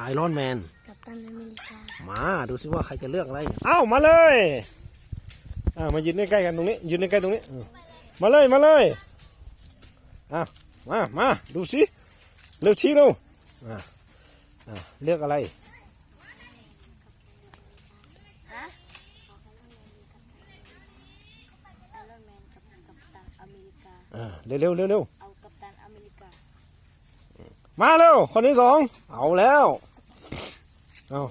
ไอรอนแมน กัปตันอเมริกา มาดูสิว่าใครจะเลือกอะไร เอ้ามาเลยอ่ามายืนใกล้ๆกันตรงนี้ยืนใกล้ๆตรงนี้เออมาเลยมาเลยอะมามาดูสิเร็วชี้เร็วอ่าอ่าเลือกอะไรฮะไอรอนแมนกับกัปตันอเมริกา อ่าเร็วเร็วเร็วเร็วเอากัปตันอเมริกา มาเร็วคนที่สองเอาแล้ว เอา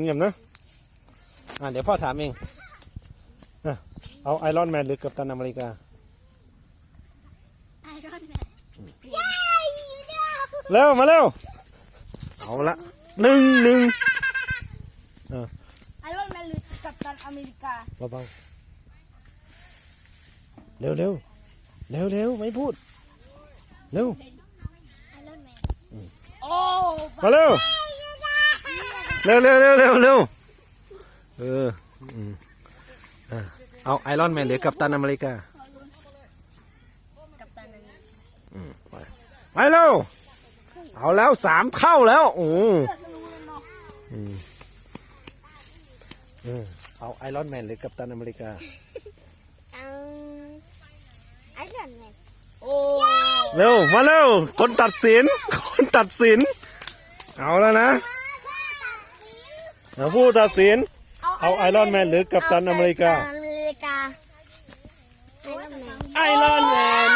เงียบๆนะอ่าเดี๋ยวพ่อถามเองอะเอาไอรอนแมนหรือกัปตันอเมริกาไอรอนแมนเร็วมาเร็วเอาละหนึ่งหนึ่งไอรอนแมนหรือกัปตันอเมริกาเบาๆเร็วเร็วเร็วเร็วไม่พูด เร็วไอรอนแมนโอ้มาเร็ว เร็วเร็วเร็วเร็วเร็วเอออืมอะเอาไอรอนแมนหรือกัปตันอเมริกากัปตันอเมริกาอืมไปไปเร็วเอาแล้วสามเท่าแล้วโอ้อืมเออเอาไอรอนแมนหรือกัปตันอเมริกาเอาไอรอนแมนโอ้เร็วมาเร็วคนตัดสิน คนตัดสิน เอาแล้วนะเอา ผู้ตัดสิน เอาไอรอนแมนหรือกัปตันอเมริกา อเมริกาไอรอนแมน